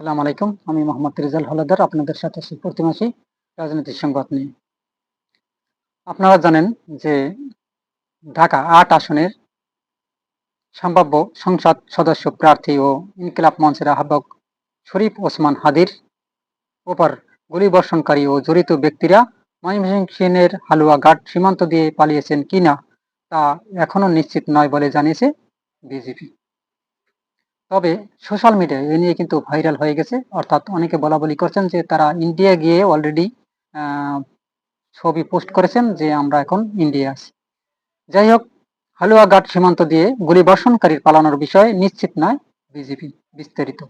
সালাম আলাইকুম। আমি মোহাম্মদ রেজাল হলাদার, আপনাদের সাথে আছি প্রতি মাসে রাজনৈতিক সংবাদ নিয়ে। আপনারা জানেন যে ঢাকা আট আসনের সম্ভাব্য সংসদ সদস্য প্রার্থী ও ইনকিলাব মঞ্চের আহ্বায়ক শরীফ ওসমান হাদির ওপর গুলিবর্ষণকারী ও জড়িত ব্যক্তিরা ময়মনসিংহের হালুয়াঘাট সীমান্ত দিয়ে পালিয়েছেন কিনা তা এখনও নিশ্চিত নয় বলে জানিয়েছে বিজেপি। তবে সোশ্যাল মিডিয়া এ নিয়ে কিন্তু ভাইরাল হয়ে গেছে। অর্থাৎ অনেকে বলা বলি করছেন যে, তারা ইন্ডিয়া গিয়ে অলরেডি ছবি পোস্ট করেছেন যে, আমরা এখন ইন্ডিয়া আছি। যাই হোক, হালুয়াঘাট সীমান্ত দিয়ে গুলি বর্ষণকারীর পালানোর বিষয়ে নিশ্চিত নয় বিজেপি বিস্তারিত।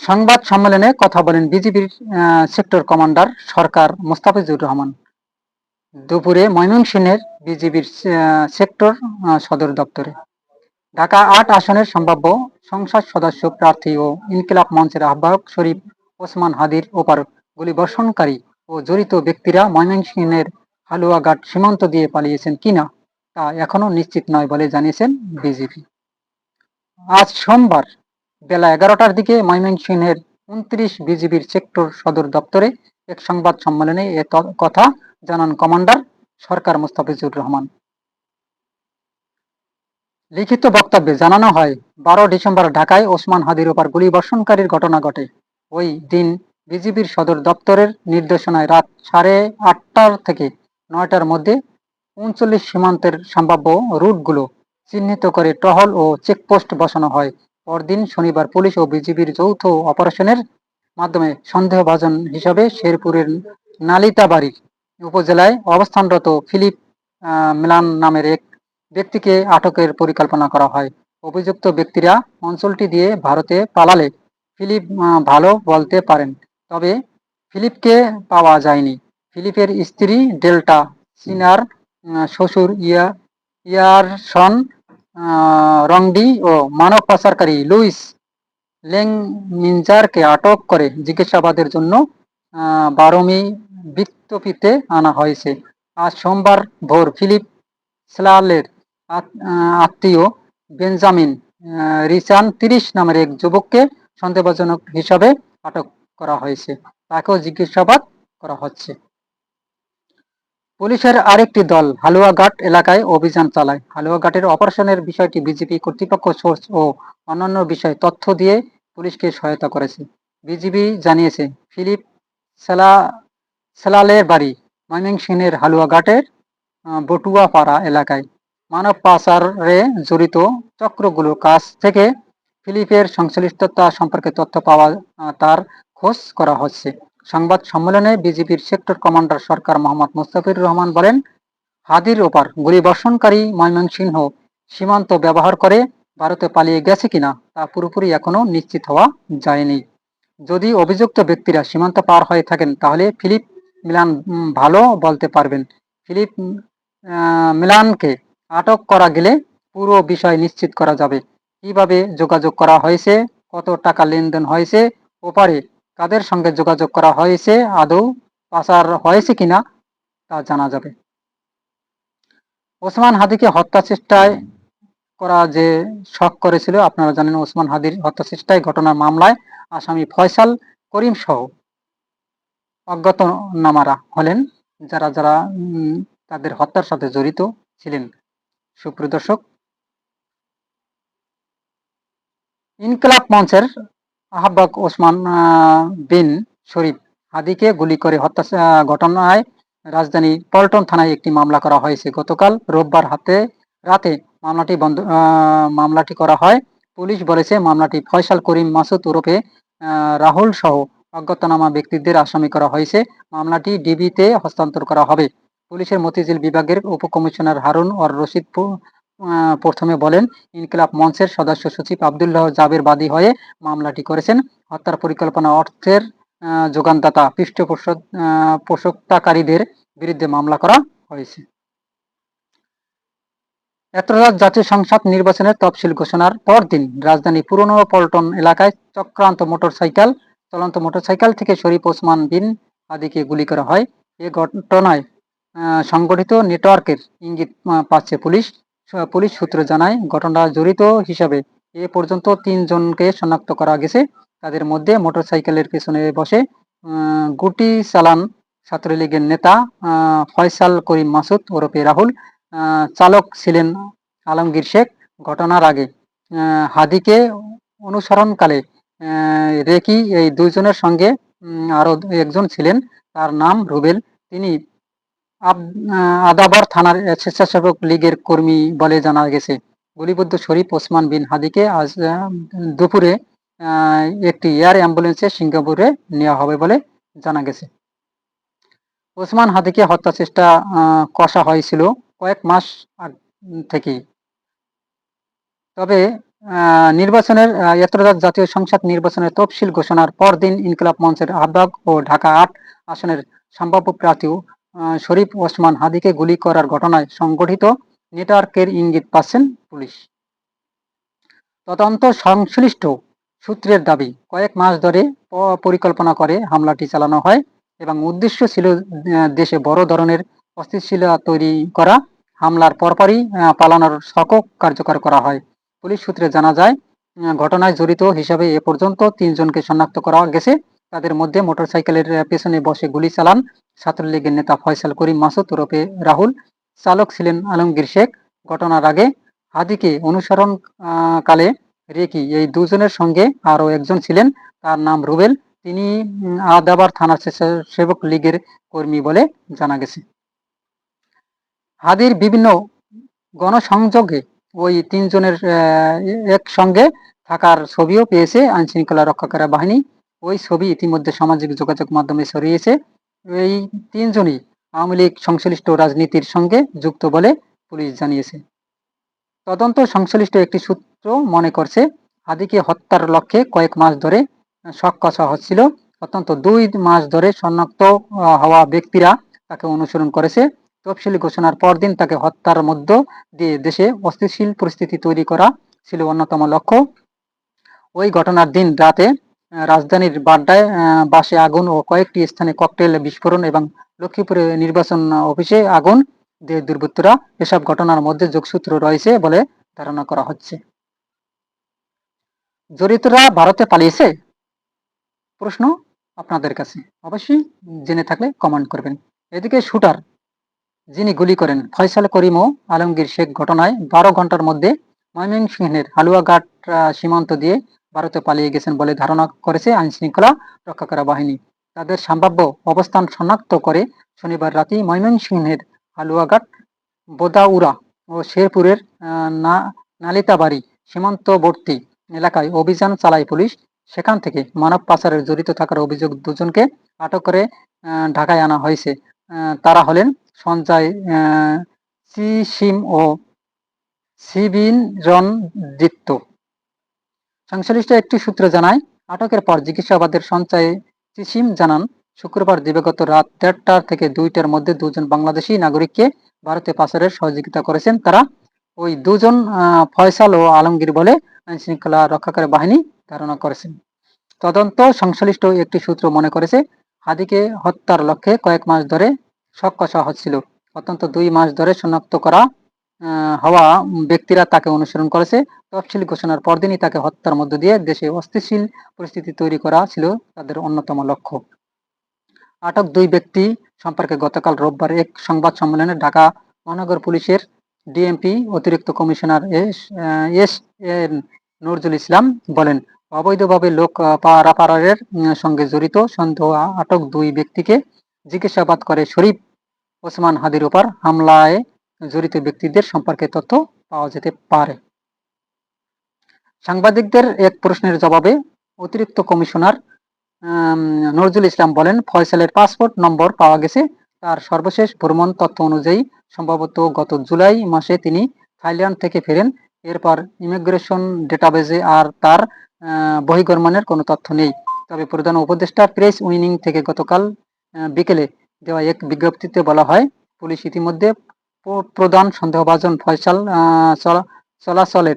সংবাদ সম্মেলনে কথা বলেন বিজেপির সেক্টর কমান্ডার সরকার মোস্তাফিজুর রহমান। দুপুরে ময়মনসিংহের বিজেপির সেক্টর সদর দপ্তরে। ঢাকা আট আসনের সম্ভাব্য সংসদ সদস্য প্রার্থী ও ইনকিলাব মঞ্চের আহ্বায়ক শরীফ ওসমান হাদির ওপর গুলিবর্ষণকারী ও জড়িত ব্যক্তিরা ময়মনসিংহের হালুয়াঘাট সীমান্ত দিয়ে পালিয়েছেন কিনা তা এখনও নিশ্চিত নয় বলে জানিয়েছেন বিজেপি। আজ সোমবার বেলা এগারোটার দিকে ময়মনসিংহের উনত্রিশ বিজিবির সেক্টর সদর দপ্তরে এক সংবাদ সম্মেলনে এ কথা জানান কমান্ডার সরকার মুস্তাফিজুর রহমান। লিখিত বক্তব্যে জানানো হয়, বারো ডিসেম্বর ঢাকায় ওসমান হাদির ওপর গুলিবর্ষণকারীর ঘটনা ঘটে। ওই দিন বিজিবির সদর দপ্তরের নির্দেশনায় রাত সাড়ে আটটার থেকে নয়টার মধ্যে উনচল্লিশ সীমান্তের সম্ভাব্য রুটগুলো চিহ্নিত করে টহল ও চেকপোস্ট বসানো হয়। পরদিন শনিবার পুলিশ ও বিজিবির যৌথ অপারেশনের মাধ্যমে সন্দেহভাজন হিসাবে শেরপুরের নালিতাবাড়ি উপজেলায় অবস্থানরত ফিলিপ মিলান নামের এক ব্যক্তিকে আটকের পরিকল্পনা করা হয়। অভিযুক্ত ব্যক্তিরা অঞ্চলটি দিয়ে ভারতে পালালে ফিলিপ ভালো বলতে পারেন। তবে ফিলিপকে পাওয়া যায়নি। ফিলিপের স্ত্রী ডেল্টা সিনার শ্বশুর ইয়া, ইয়ারসন রংডি ও মানব পাচারকারী লুইস লেং মিনজারকে আটক করে জিজ্ঞাসাবাদের জন্য বারোমি বৃত্তপিতে আনা হয়েছে। আজ সোমবার ভোর ফিলিপ স্লালের আত্মীয় বেঞ্জামিন রিচান তিরিশ নামের এক যুবককে সন্দেহজনক হিসাবে আটক করা হয়েছে। তাকেও জিজ্ঞাসাবাদ করা হচ্ছে। পুলিশের আরেকটি দল হালুয়াঘাট এলাকায় অভিযান চালায়। হালুয়াঘাটের অপারেশনের বিষয়টি বিজেপি কর্তৃপক্ষ সোর্স ও অন্যান্য বিষয় তথ্য দিয়ে পুলিশকে সহায়তা করেছে। বিজিবি জানিয়েছে, ফিলিপ সেলা সেলালের বাড়ি ময়মনসিংহের হালুয়াঘাটের বটুয়াপাড়া এলাকায় মানব পাচারে জড়িত চক্রগুলোর কাছ থেকে ফিলিপের সংশ্লিষ্টতা সম্পর্কে তথ্য পাওয়া তার খোঁজ করা হচ্ছে। সংবাদ সম্মেলনে বিজেপির সেক্টর কমান্ডার সরকার মোহাম্মদ মুস্তাফির রহমান বলেন, হাদির ওপর গুলিবর্ষণকারী ময়মনসিংহ সীমান্ত ব্যবহার করে ভারতে পালিয়ে গেছে কিনা তা পুরোপুরি এখনও নিশ্চিত হওয়া যায়নি। যদি অভিযুক্ত ব্যক্তিরা সীমান্ত পার হয়ে থাকেন, তাহলে ফিলিপ মিলান ভালো বলতে পারবেন। ফিলিপ মিলানকে আটক করা গেলে পুরো বিষয় নিশ্চিত করা যাবে। কীভাবে যোগাযোগ করা হয়েছে, কত টাকা লেনদেন হয়েছে, ওপারে কাদের সঙ্গে যোগাযোগ করা হয়েছে, আদৌ পাচার হয়েছে কিনা, তা জানা যাবে। ওসমান হাদিকে হত্যা চেষ্টায় করা যে শখ করেছিল, আপনারা জানেন ওসমান হাদির হত্যা চেষ্টায় ঘটনার মামলায় আসামি ফয়সাল করিম সহ অজ্ঞাত নামারা হলেন, যারা যারা তাদের হত্যার সাথে জড়িত ছিলেন। সুপ্রিয় দর্শক, ইনকলাব মঞ্চের আহ্বায়ক ওসমান বিন শরীফ হাদিকে গুলি করে হত্যা ঘটনায় রাজধানী পল্টন থানায় একটি মামলা করা হয়েছে। গতকাল রোববার হাতে, রাতে মামলাটি বন্ধ মামলাটি করা হয়। পুলিশ বলেছে, মামলাটি ফয়সাল করিম, মাসুদ ওরফে রাহুল সহ অজ্ঞাতনামা ব্যক্তিদের আসামি করা হয়েছে। মামলাটি ডিবিতে হস্তান্তর করা হবে। পুলিশের মতিঝিল বিভাগের উপকমিশনার হারুন অর রশিদ প্রথমে বলেন, ইনকিলাব মঞ্চের সদস্য সচিব আবদুল্লাহ জাবের বাদী হয়ে মামলাটি করেছেন। হত্যার পরিকল্পনা অর্থের যোগানদাতা, পৃষ্ঠপোষক পোষকতাকারীদের বিরুদ্ধে মামলা করা হয়েছে। এতরাত জাতীয় সংসদ নির্বাচনের তফসিল ঘোষণার পরদিন রাজধানী পুরনো পল্টন এলাকায় চক্রান্ত মোটরসাইকেল, চলন্ত মোটরসাইকেল থেকে শরীফ ওসমান বিন আদিকে গুলি করা হয়। এ ঘটনায় সংগঠিত নেটওয়ার্কের ইঙ্গিত পাচ্ছে পুলিশ। পুলিশ সূত্র জানায় ঘটনা জড়িত হিসাবে এ পর্যন্ত তিনজনকে শনাক্ত করা গেছে। তাদের মধ্যে মোটরসাইকেলের পেছনে বসে গুটি চালান ছাত্রলীগের নেতা ফয়সাল করিম মাসুদ ওরফে রাহুল চালক ছিলেন আলমগীর শেখ। ঘটনার আগে হাদিকে অনুসরণকালে রেকি এই দুইজনের সঙ্গে উম, আরও একজন ছিলেন। তার নাম রুবেল। তিনি আদাবর থানার স্বেচ্ছাসেবক লীগের কর্মী বলে জানা গেছে। গুলিবদ্ধ শরীফ ওসমান বিন হাদিকে আজ দুপুরে একটি এয়ার অ্যাম্বুলেন্সে সিঙ্গাপুরে নেওয়া হবে বলে জানা গেছে। ওসমান হাদিকে হত্যা চেষ্টা কষা হয়েছিল কয়েক মাস থেকে তবে নির্বাচনের আহ, এত্রদাত জাতীয় সংসদ নির্বাচনের তফসিল ঘোষণার পরদিন ইনকিলাব মঞ্চের আহ্বায়ক ও ঢাকা আট আসনের সম্ভাব্য প্রার্থী শরীফ ওসমান হাদিকে গুলি করার ঘটনায় সংগঠিত নেটওয়ার্কের ইঙ্গিত পাচ্ছেন পুলিশ। তদন্ত সংশ্লিষ্ট সূত্রের দাবি, কয়েক মাস ধরে পরিকল্পনা করে হামলাটি চালানো হয় এবং উদ্দেশ্য ছিল দেশে বড় ধরনের অস্থিতিশীলতা তৈরি করা। হামলার পরপরই পালানোর ছক কার্যকর করা হয়। পুলিশ সূত্রে জানা যায় ঘটনায় জড়িত হিসাবে এ পর্যন্ত তিনজনকে শনাক্ত করা গেছে। তাদের মধ্যে মোটরসাইকেলের পেছনে বসে গুলি চালান ছাত্রলীগের নেতা ফয়সাল করিম, মাসুদ ওরফে রাহুল। চালক ছিলেন আলমগীর শেখ। ঘটনার আগে হাদিকে অনুসরণ কালে রেকি, এই দুজনের সঙ্গে আরও একজন ছিলেন, তার নাম রুবেল। তিনি আদাবার থানা স্বেচ্ছাসেবক লীগের কর্মী বলে জানা গেছে। হাদির বিভিন্ন গণসংযোগে ওই তিনজনের একসঙ্গে থাকার ছবিও পেয়েছে আইন শৃঙ্খলা রক্ষাকারী বাহিনী। ওই ছবি ইতিমধ্যে সামাজিক যোগাযোগ মাধ্যমে ছড়িয়েছে। এই তিনজনই আওয়ামী লীগ সংশ্লিষ্ট রাজনীতির সঙ্গে যুক্ত বলে পুলিশ জানিয়েছে। তদন্ত সংশ্লিষ্ট একটি সূত্র মনে করছে হাদিকে হত্যার লক্ষ্যে কয়েক মাস ধরে শক কষা হচ্ছিল অত্যন্ত দুই মাস ধরে শনাক্ত হওয়া ব্যক্তিরা তাকে অনুসরণ করেছে। তফসিলি ঘোষণার পরদিন তাকে হত্যার মধ্য দিয়ে দেশে অস্থিতিশীল পরিস্থিতি তৈরি করা ছিল অন্যতম লক্ষ্য। ওই ঘটনার দিন রাতে রাজধানীর বাড্ডায় বাসে আগুন ও কয়েকটি স্থানে ককটেল বিস্ফোরণ এবং লক্ষ্মীপুরে নির্বাচন অফিসে আগুন। দিয়ে দুর্বৃত্তরা, এসব ঘটনার মধ্যে যোগসূত্র রয়েছে বলে ধারণা করা হচ্ছে। জড়িতরা ভারতে পালিয়েছে? প্রশ্ন আপনাদের কাছে। অবশ্যই জেনে থাকলে কমেন্ট করবেন। এদিকে শুটার, যিনি গুলি করেন, ফয়সাল করিম ও আলমগীর শেখ ঘটনায় বারো ঘণ্টার মধ্যে ময়মনসিংহের হালুয়াঘাট সীমান্ত দিয়ে ভারতে পালিয়ে গেছেন বলে ধারণা করেছে আইন শৃঙ্খলা রক্ষাকারী বাহিনী। তাদের সম্ভাব্য অবস্থান শনাক্ত করে শনিবার রাতেই ময়মনসিংহের হালুয়াঘাট বোদাউরা ও শেরপুরের নালিতাবাড়ি সীমান্তবর্তী এলাকায় অভিযান চালায় পুলিশ। সেখান থেকে মানব পাচারের জড়িত থাকার অভিযোগ দুজনকে আটক করে ঢাকায় আনা হয়েছে। তারা হলেন সঞ্জয় সিসিম ও সিবিন রণদীপ্ত সংশ্লিষ্ট একটি সূত্র জানায়, আটকের পর জিজ্ঞাসাবাদের সঞ্চয় সিসিম জানান, শুক্রবার দিবাগত রাত দেড়টা থেকে দুইটার মধ্যে দুজন বাংলাদেশি নাগরিককে ভারতে পাচারের সহযোগিতা করেছেন তারা। ওই দুজন ফয়সাল ও আলমগীর বলে আইন শৃঙ্খলা রক্ষাকারী বাহিনী ধারণা করেছেন। তদন্ত সংশ্লিষ্ট একটি সূত্র মনে করেছে, হাদিকে হত্যার লক্ষ্যে কয়েক মাস ধরে শক কষা হচ্ছিল অত্যন্ত দুই মাস ধরে শনাক্ত করা হওয়া ব্যক্তিরা তাকে অনুসরণ করেছে। তফসিল ঘোষণার পরদিনই তাকে হত্যার মধ্য দিয়ে দেশে অস্থিতিশীল পরিস্থিতি তৈরি করা ছিল তাদের অন্যতম লক্ষ্য। আটক দুই ব্যক্তি সম্পর্কে গতকাল রোববার এক সংবাদ সম্মেলনে ঢাকা মহানগর পুলিশের ডিএমপি অতিরিক্ত commissioner S S N Nazrul Islam বলেন, অবৈধভাবে লোক পারাপারের সঙ্গে জড়িত সন্দেহ আটক দুই ব্যক্তিকে জিজ্ঞাসাবাদ করে শরীফ ওসমান হাদির উপর হামলায় জড়িত ব্যক্তিদের সম্পর্কে তথ্য পাওয়া যেতে পারে। সাংবাদিকদের এক প্রশ্নের জবাবে অতিরিক্ত কমিশনার নজরুল ইসলাম বলেন ফয়সালের পাসপোর্ট নম্বর পাওয়া গেছে। তার সর্বশেষ ভ্রমণ তথ্য অনুযায়ী সম্ভবত গত জুলাই মাসে তিনি থাইল্যান্ড থেকে ফেরেন। এরপর ইমিগ্রেশন ডেটাবেজে আর তার আহ, কোনো তথ্য নেই। তবে প্রধান উপদেষ্টা প্রেস উইনিং থেকে গতকাল বিকেলে দেওয়া এক বিজ্ঞপ্তিতে বলা হয় পুলিশ ইতিমধ্যে প্রধান সন্দেহভাজন ফয়সাল চলা- চলাচলের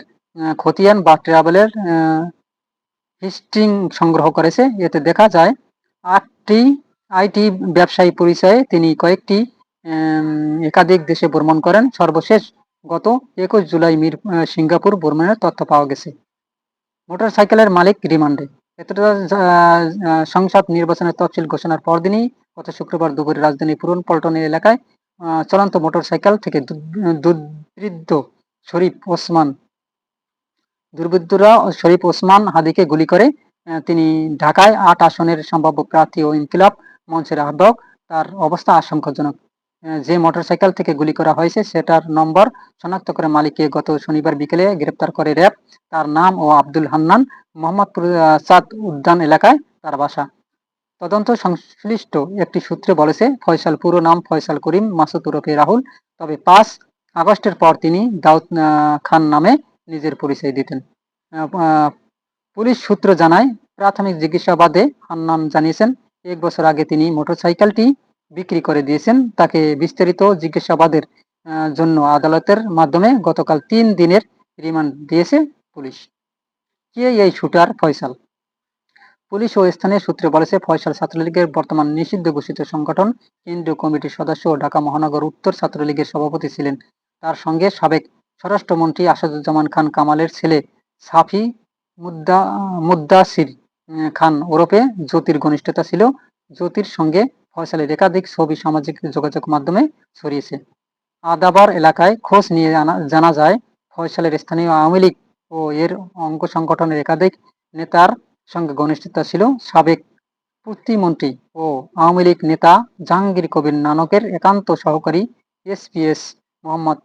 খতিয়ান বা ট্রাভেলের হিস্ট্রিং সংগ্রহ করেছে। এতে দেখা যায়, আটটি আইটি ব্যবসায়ী পরিচয়ে তিনি কয়েকটি একাধিক দেশে ভ্রমণ করেন। সর্বশেষ গত একুশ জুলাই মির সিঙ্গাপুর ভ্রমণের তথ্য পাওয়া গেছে। মোটরসাইকেলের মালিক রিমান্ডে। এতটা সংসদ নির্বাচনের তফসিল ঘোষণার পরদিনই, গত শুক্রবার দুপুরে রাজধানী পুরন পল্টনের এলাকায় চলন্ত মোটরসাইকেল থেকে দু- দুর্বৃত্ত শরীফ ওসমান, দুর্বৃত্তরা শরীফ ওসমান হাদিকে গুলি করে তিনি ঢাকায় আট আসনের সম্ভাব্য প্রার্থী ও ইনকিলাব মঞ্চের আহ্বক তার অবস্থা আশঙ্কাজনক। যে মোটরসাইকেল থেকে গুলি করা হয়েছে, সেটার নম্বর শনাক্ত করে মালিককে গত শনিবার বিকেলে গ্রেপ্তার করে র্যাব। তার নাম ও আব্দুল হান্নান, মোহাম্মদপুর চাঁদ উদ্যান এলাকায় তার বাসা। তদন্ত সংশ্লিষ্ট একটি সূত্রে বলেছে, ফয়সাল পুরো নাম ফয়সাল করিম, মাসুদ ওরফে রাহুল। তবে পাঁচ আগস্টের পর তিনি দাউদ খান নামে নিজের পরিচয় দিতেন। পুলিশ সূত্র জানায়, প্রাথমিক জিজ্ঞাসাবাদে হান্নান জানিয়েছেন। এক বছর আগে তিনি মোটরসাইকেলটি বিক্রি করে দিয়েছেন। তাকে বিস্তারিত জিজ্ঞাসাবাদের জন্য আদালতের মাধ্যমে গতকাল তিন দিনের রিমান্ড দিয়েছে পুলিশ। কে এই শুটার ফয়সাল? পুলিশ ও স্থানীয় সূত্রে বলেছে, ফয়সাল ছাত্রলীগের বর্তমান নিষিদ্ধ ঘোষিত সংগঠন কেন্দ্রীয় কমিটির সদস্য ও ঢাকা মহানগর উত্তর ছাত্রলীগের সভাপতি ছিলেন। তার সঙ্গে সাবেক স্বরাষ্ট্রমন্ত্রী আসাদুজ্জামান খান কামালের ছেলে সাফি মুদ্দা, মুদ্দাসির খান ওরফে জ্যোতির ঘনিষ্ঠতা ছিল। জ্যোতির সঙ্গে ফয়সালের একাধিক ছবি সামাজিক যোগাযোগ মাধ্যমে ছড়িয়েছে। আদাবার এলাকায় খোঁজ নিয়ে জানা যায়, ফয়সালের স্থানীয় আওয়ামী লীগ ও এর অঙ্গ সংগঠনের একাধিক নেতার সঙ্গে ঘনিষ্ঠতা ছিল সাবেক প্রতিমন্ত্রী ও আওয়ামী লীগ নেতা জাহাঙ্গীর কবির নানকের একান্ত সহকারী এসপিএস মোহাম্মদ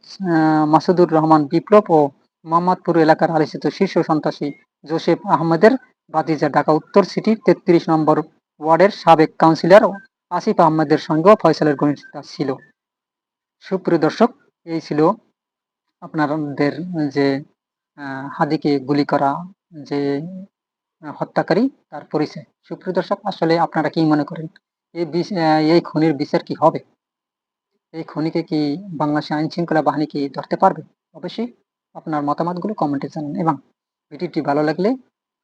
মাসুদুর রহমান বিপ্লব ও মোহাম্মদপুর এলাকার আলোচিত শীর্ষ সন্ত্রাসী জোসেফ আহমেদের ভাতিজা ঢাকা উত্তর সিটির তেত্রিশ নম্বর ওয়ার্ডের সাবেক কাউন্সিলর আসিফ আহমেদের সঙ্গেও ফয়সালের ঘনিষ্ঠতা ছিল। সুপ্রিয় দর্শক, এই ছিল আপনাদের যে হাদিকে গুলি করা যে হত্যাকারী তার পরিচয়। সুপ্রিয় দর্শক, আসলে আপনারা কি মনে করেন এই এই খুনির বিচার কি হবে? এই খুনিকে কি বাংলাদেশ আইন শৃঙ্খলা বাহিনী কি ধরতে পারবে? অবশ্যই আপনার মতামতগুলো কমেন্টে জানান এবং ভিডিওটি ভালো লাগলে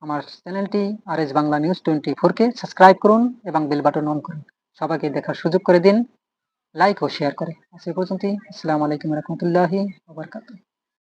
আমার চ্যানেলটি R S Bangla news twenty ফোরকে সাবস্ক্রাইব করুন এবং বেল বাটন অন করুন। সবাইকে দেখার সুযোগ করে দিন, লাইক ও শেয়ার করে। আজ এই পর্যন্তই। আসসালামু আলাইকুম রহমতুল্লাহি